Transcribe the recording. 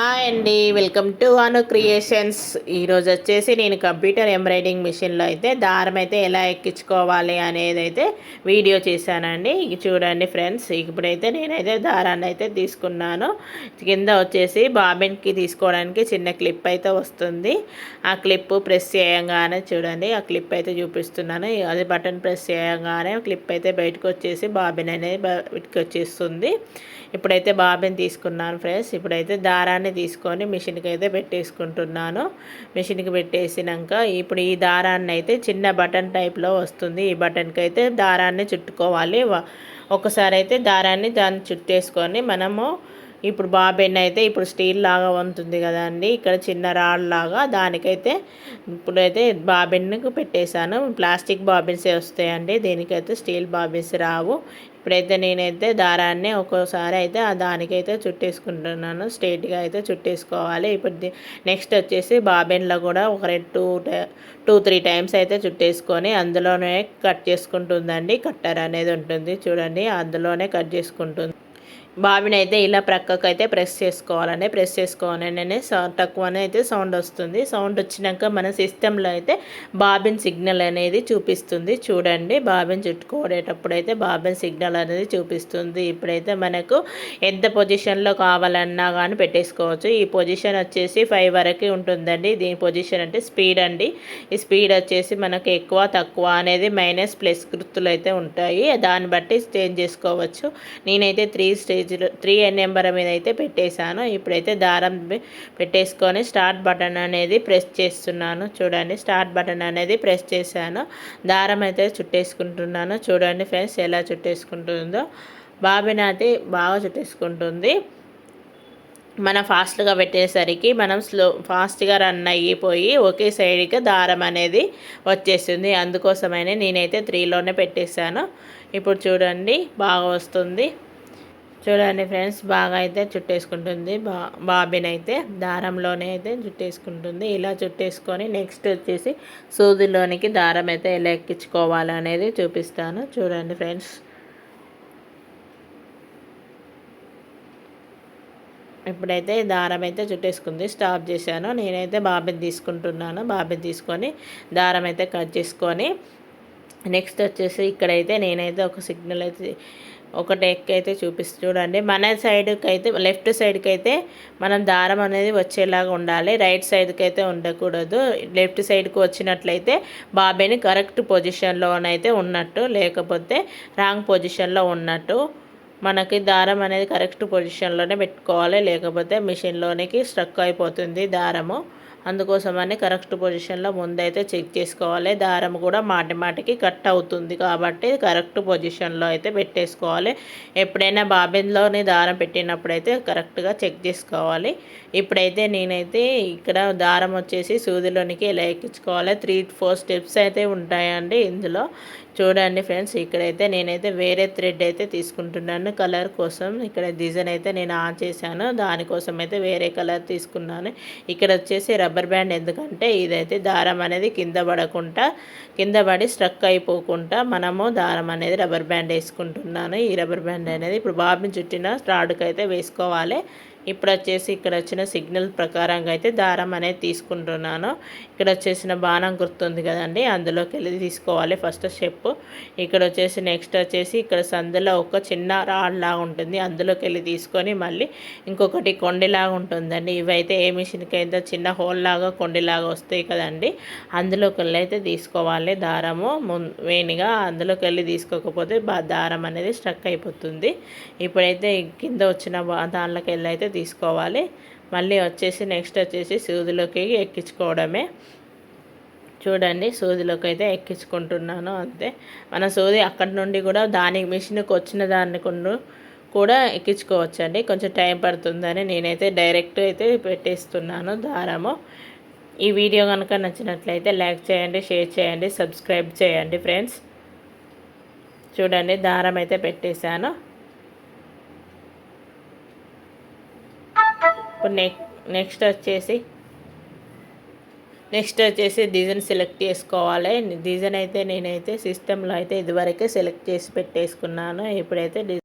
Hi అండి welcome to Anu creations. ఈరోజు వచ్చేసి నేను కంప్యూటర్ ఎంబ్రాయిడింగ్ మిషన్లో అయితే దారం అయితే ఎలా ఎక్కించుకోవాలి అనేది అయితే వీడియో చేశానండి. చూడండి ఫ్రెండ్స్ ఇప్పుడైతే నేనైతే దారాన్ని అయితే తీసుకున్నాను. కింద వచ్చేసి బాబిన్కి తీసుకోవడానికి చిన్న క్లిప్ అయితే వస్తుంది. ఆ క్లిప్ ప్రెస్ చేయంగానే చూడండి ఆ క్లిప్ అయితే చూపిస్తున్నాను. అది బటన్ ప్రెస్ చేయంగానే క్లిప్ అయితే బయటకు వచ్చేసి బాబిన్ అనేది బయటకు వచ్చేస్తుంది. ఇప్పుడైతే బాబిన్ తీసుకున్నాను ఫ్రెండ్స్. ఇప్పుడైతే దారాన్ని తీసుకొని మిషన్కి అయితే పెట్టేసుకుంటున్నాను. మిషన్కి పెట్టేసినాక ఇప్పుడు ఈ దారాన్ని అయితే చిన్న బటన్ టైప్లో వస్తుంది. ఈ బటన్కి అయితే దారాన్ని చుట్టుకోవాలి. ఒకసారి అయితే దారాన్ని దాన్ని చుట్టేసుకొని మనము ఇప్పుడు బాబెన్ అయితే ఇప్పుడు స్టీల్ లాగా ఉంటుంది కదండి. ఇక్కడ చిన్న రాడ్ లాగా దానికైతే ఇప్పుడైతే బాబెన్కు పెట్టేశాను. ప్లాస్టిక్ బాబిన్సే వస్తాయండి. దీనికైతే స్టీల్ బాబిన్స్ రావు. ఇప్పుడైతే నేనైతే దారాన్ని ఒక్కోసారి అయితే ఆ దానికైతే చుట్టేసుకుంటున్నాను. స్ట్రైట్గా అయితే చుట్టేసుకోవాలి. ఇప్పుడు నెక్స్ట్ వచ్చేసి బాబెన్లో కూడా ఒక రెండు టూ టూ త్రీ టైమ్స్ అయితే చుట్టేసుకొని అందులోనే కట్ చేసుకుంటుందండి. కట్టర్ అనేది ఉంటుంది చూడండి. అందులోనే కట్ చేసుకుంటుంది. బాబిని అయితే ఇలా ప్రక్కకు అయితే ప్రెస్ చేసుకోవాలండి. ప్రెస్ చేసుకోవాలని సౌండ్ తక్కువనే అయితే సౌండ్ వస్తుంది. సౌండ్ వచ్చినాక మన సిస్టంలో అయితే బాబిన్ సిగ్నల్ అనేది చూపిస్తుంది. చూడండి బాబిన్ చుట్టుకోవడేటప్పుడు అయితే బాబిన్ సిగ్నల్ అనేది చూపిస్తుంది. ఇప్పుడైతే మనకు ఎంత పొజిషన్లో కావాలన్నా కానీ పెట్టేసుకోవచ్చు. ఈ పొజిషన్ వచ్చేసి ఫైవ్ వరకు ఉంటుందండి. దీని పొజిషన్ అంటే స్పీడ్ అండి. ఈ స్పీడ్ వచ్చేసి మనకు ఎక్కువ తక్కువ అనేది మైనస్ ప్లస్ గుర్తులు అయితే ఉంటాయి. దాన్ని బట్టి చేంజ్ చేసుకోవచ్చు. నేనైతే త్రీ స్టేజ్ త్రీ నెంబర్ మీద అయితే పెట్టేశాను. ఇప్పుడైతే దారం పెట్టేసుకొని స్టార్ట్ బటన్ అనేది ప్రెస్ చేస్తున్నాను. చూడండి స్టార్ట్ బటన్ అనేది ప్రెస్ చేశాను. దారం అయితే చుట్టేసుకుంటున్నాను. చూడండి ఫ్రెండ్స్ ఎలా చుట్టేసుకుంటుందో. బాబిన అయితే బాగా చుట్టేసుకుంటుంది. మనం ఫాస్ట్గా పెట్టేసరికి మనం స్లో ఫాస్ట్గా రన్ అయిపోయి ఒకే సైడ్కి దారం అనేది వచ్చేస్తుంది అందుకోసమైనా నేనైతే త్రీలోనే పెట్టేశాను. ఇప్పుడు చూడండి బాగా వస్తుంది. చూడండి ఫ్రెండ్స్ బాగా అయితే చుట్టేసుకుంటుంది. బా బాబిన్ అయితే దారంలోనే అయితే చుట్టేసుకుంటుంది. ఇలా చుట్టేసుకొని నెక్స్ట్ వచ్చేసి సూదిలోనికి దారం అయితే ఎలా ఎక్కించుకోవాలనేది చూపిస్తాను. చూడండి ఫ్రెండ్స్. ఇప్పుడైతే దారం అయితే చుట్టేసుకుంది. స్టాప్ చేశాను. నేనైతే బాబిన్ తీసుకుంటున్నాను. బాబిన్ తీసుకొని దారం అయితే కట్ చేసుకొని నెక్స్ట్ వచ్చేసి ఇక్కడైతే నేనైతే ఒక సిగ్నల్ అయితే ఒక టెక్ అయితే చూపిస్తూ చూడండి. మన సైడ్కి అయితే లెఫ్ట్ సైడ్కి అయితే మనం దారం అనేది వచ్చేలాగా ఉండాలి. రైట్ సైడ్కి అయితే ఉండకూడదు. లెఫ్ట్ సైడ్కి వచ్చినట్లయితే బాబేని కరెక్ట్ పొజిషన్లోనైతే ఉన్నట్టు లేకపోతే రాంగ్ పొజిషన్లో ఉన్నట్టు. మనకి దారం అనేది కరెక్ట్ పొజిషన్లోనే పెట్టుకోవాలి. లేకపోతే మిషన్లోనికి స్ట్రక్ అయిపోతుంది దారము. అందుకోసమని కరెక్ట్ పొజిషన్లో ముందైతే చెక్ చేసుకోవాలి. దారం కూడా మాటి మాటికి కట్ అవుతుంది కాబట్టి కరెక్ట్ పొజిషన్లో అయితే పెట్టేసుకోవాలి. ఎప్పుడైనా బాబిన్లోని దారం పెట్టినప్పుడైతే కరెక్ట్గా చెక్ చేసుకోవాలి. ఇప్పుడైతే నేనైతే ఇక్కడ దారం వచ్చేసి సూదిలోనికి ఎలా ఎక్కించుకోవాలి? త్రీ ఫోర్ స్టెప్స్ అయితే ఉంటాయండి ఇందులో. చూడండి ఫ్రెండ్స్ ఇక్కడైతే నేనైతే వేరే థ్రెడ్ అయితే తీసుకుంటున్నాను. కలర్ కోసం ఇక్కడ డిజైన్ అయితే నేను ఆన్ చేశాను. దానికోసం అయితే వేరే కలర్ తీసుకున్నాను. ఇక్కడ వచ్చేసి రబ్బర్ బ్యాండ్ ఎందుకంటే ఇదైతే దారం అనేది కింద పడకుండా కింద పడి స్ట్రక్ అయిపోకుండా మనము దారం అనేది రబ్బర్ బ్యాండ్ వేసుకుంటున్నాను. ఈ రబ్బర్ బ్యాండ్ అనేది ఇప్పుడు బాబుని చుట్టిన స్ట్రాడ్కి అయితే వేసుకోవాలి. ఇప్పుడు వచ్చేసి ఇక్కడ వచ్చిన సిగ్నల్ ప్రకారంగా అయితే దారం అనేది తీసుకుంటున్నాను. ఇక్కడ వచ్చేసిన బాణం గుర్తుంది కదండి అందులోకి వెళ్ళి తీసుకోవాలి ఫస్ట్ స్టెప్. ఇక్కడ వచ్చేసి నెక్స్ట్ వచ్చేసి ఇక్కడ సందులో ఒక చిన్న రాడ్ ఉంటుంది అందులోకి వెళ్ళి తీసుకొని మళ్ళీ ఇంకొకటి కొండిలాగా ఉంటుందండి. ఇవైతే ఏ మిషన్కి అయితే చిన్న హోల్ లాగా కొండిలాగా వస్తాయి కదండి అందులోకి వెళ్ళి అయితే తీసుకోవాలి దారము. మెయిన్గా అందులోకి వెళ్ళి తీసుకోకపోతే దారం అనేది స్ట్రక్ అయిపోతుంది. ఇప్పుడైతే కింద వచ్చిన దానిలోకి వెళ్ళి అయితే తీసుకోవాలి. మళ్ళీ వచ్చేసి నెక్స్ట్ వచ్చేసి సూదిలోకి ఎక్కించుకోవడమే. చూడండి సూదిలోకి అయితే ఎక్కించుకుంటున్నాను అంతే. మన సూది అక్కడి నుండి కూడా దాని మిషన్కి వచ్చిన దాన్ని కూడా ఎక్కించుకోవచ్చండి. కొంచెం టైం పడుతుందని నేనైతే డైరెక్ట్ అయితే పెట్టేస్తున్నాను దారము. ఈ వీడియో కనుక నచ్చినట్లయితే లైక్ చేయండి షేర్ చేయండి సబ్స్క్రైబ్ చేయండి ఫ్రెండ్స్. చూడండి దారం అయితే పెట్టేశాను. ఇప్పుడు నెక్ నెక్స్ట్ వచ్చేసి నెక్స్ట్ వచ్చేసి డిజైన్ సెలెక్ట్ చేసుకోవాలి. డిజైన్ అయితే నేనైతే సిస్టంలో అయితే ఇదివరకే సెలెక్ట్ చేసి పెట్టేసుకున్నాను. ఇప్పుడైతే డిజైన్